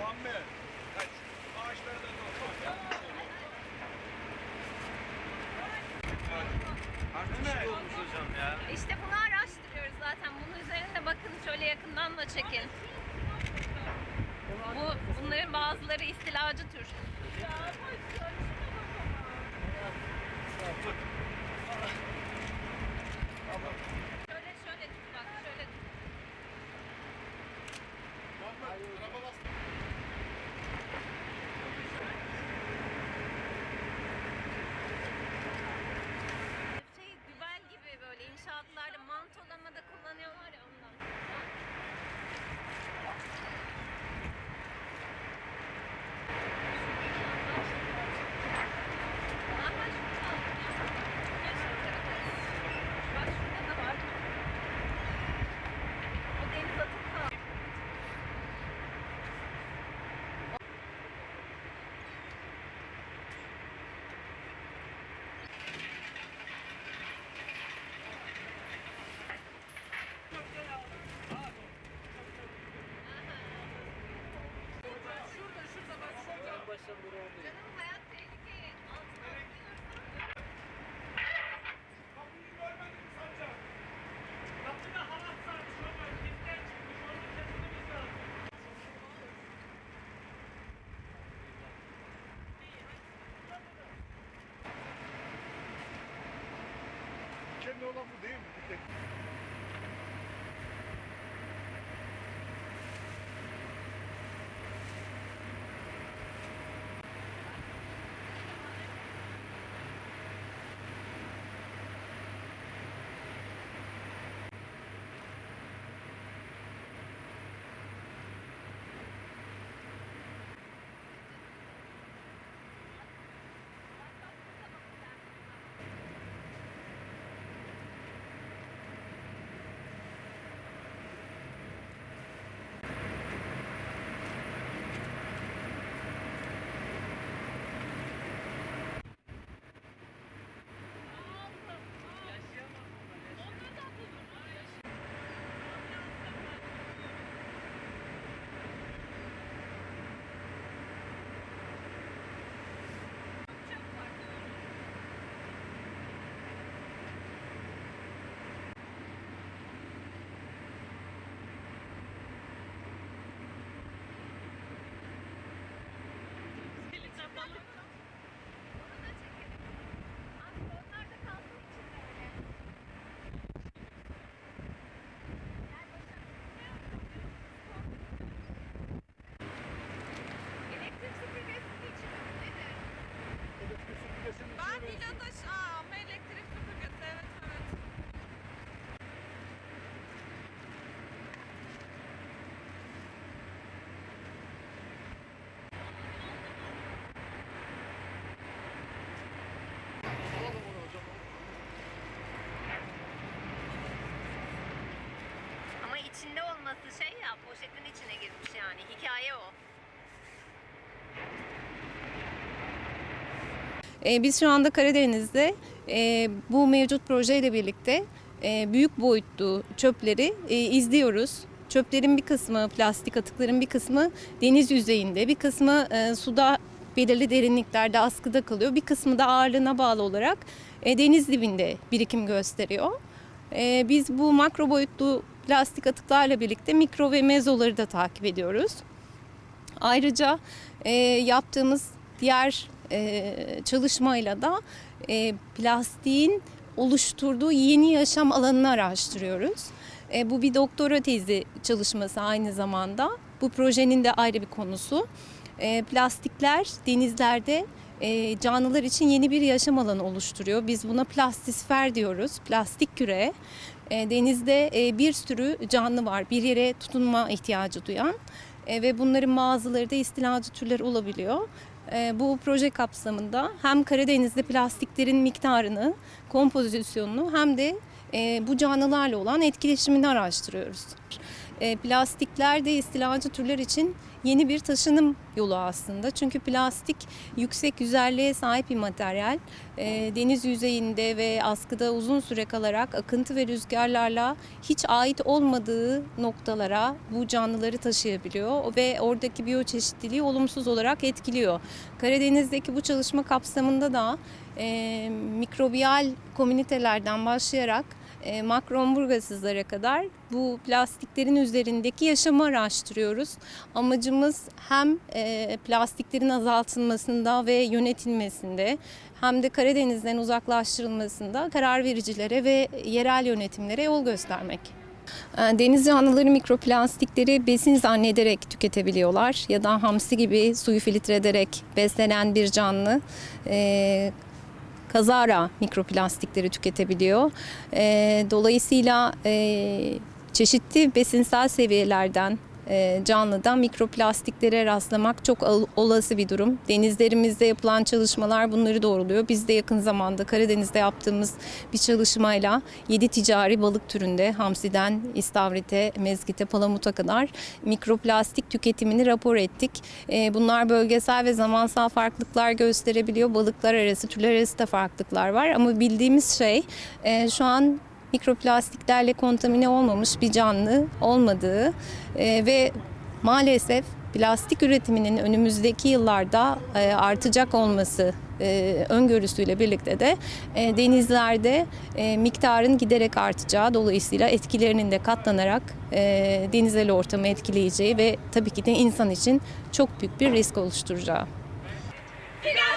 Pambe. Kaç. Ağaçları da topla. Artık şey olmuş hocam ya. İşte bunu araştırıyoruz zaten. Bunun üzerinde bakın şöyle yakından da çekin. Bu bunların bazıları istilacı tür. Şöyle şöyle tut bak şöyle tut. Şey güvel gibi böyle inşaatlarda mantolamada kullanıyorlar ya ondan. Ama şunu aldım ya. Ya şunu takarız. Bak şurada da var. O deniz atık kaldı. Canım hayat tehlikeli. Altına atlayırsan Kapıyı görmedin mi Sancak? Kapıda halat ama kilitten çıkmış. Onu kesmemiz lazım. Kendi olan bu değil mi? Bir tek. İçinde olması şey ya poşetin içine girmiş yani. Hikaye o. E, Biz şu anda Karadeniz'de e, bu mevcut projeyle birlikte e, büyük boyutlu çöpleri e, izliyoruz. Çöplerin bir kısmı, plastik atıkların bir kısmı deniz yüzeyinde, bir kısmı e, suda belirli derinliklerde askıda kalıyor. Bir kısmı da ağırlığına bağlı olarak e, deniz dibinde birikim gösteriyor. E, Biz bu makro boyutlu plastik atıklarla birlikte mikro ve mezoları da takip ediyoruz. Ayrıca e, yaptığımız diğer e, çalışmayla da e, plastiğin oluşturduğu yeni yaşam alanını araştırıyoruz. E, bu bir doktora tezi çalışması aynı zamanda. Bu projenin de ayrı bir konusu. E, plastikler denizlerde e, canlılar için yeni bir yaşam alanı oluşturuyor. Biz buna plastisfer diyoruz, plastik küre. E, denizde e, bir sürü canlı var, bir yere tutunma ihtiyacı duyan E, ve bunların bazıları da istilacı türler olabiliyor. E, bu proje kapsamında hem Karadeniz'de plastiklerin miktarını, kompozisyonunu hem de e, bu canlılarla olan etkileşimini araştırıyoruz. E, plastikler de istilacı türler için yeni bir taşınım yolu aslında. Çünkü plastik yüksek güzelliğe sahip bir materyal. E, deniz yüzeyinde ve askıda uzun süre kalarak akıntı ve rüzgarlarla hiç ait olmadığı noktalara bu canlıları taşıyabiliyor ve oradaki biyoçeşitliliği olumsuz olarak etkiliyor. Karadeniz'deki bu çalışma kapsamında da e, mikrobiyal komünitelerden başlayarak e, makroomburgasızlara kadar bu plastiklerin üzerindeki yaşamı araştırıyoruz. Amacımız hem e, plastiklerin azaltılmasında ve yönetilmesinde hem de Karadeniz'den uzaklaştırılmasında karar vericilere ve yerel yönetimlere yol göstermek. E, Deniz canlıları mikroplastikleri besin zannederek tüketebiliyorlar ya da hamsi gibi suyu filtre ederek beslenen bir canlı e, kazara mikroplastikleri tüketebiliyor. E, dolayısıyla e, çeşitli besinsel seviyelerden e, canlıdan mikroplastiklere rastlamak çok olası bir durum. Denizlerimizde yapılan çalışmalar bunları doğruluyor. Biz de yakın zamanda Karadeniz'de yaptığımız bir çalışmayla 7 ticari balık türünde hamsiden istavrite, mezgite, palamuta kadar mikroplastik tüketimini rapor ettik. E, bunlar bölgesel ve zamansal farklılıklar gösterebiliyor. Balıklar arası, türler arası da farklılıklar var ama bildiğimiz şey e, şu an mikroplastiklerle kontamine olmamış bir canlı olmadığı e, ve maalesef plastik üretiminin önümüzdeki yıllarda e, artacak olması e, öngörüsüyle birlikte de denizlerde miktarın giderek artacağı dolayısıyla etkilerinin de katlanarak e, denizel ortamı etkileyeceği ve tabii ki de insan için çok büyük bir risk oluşturacağı. Plastik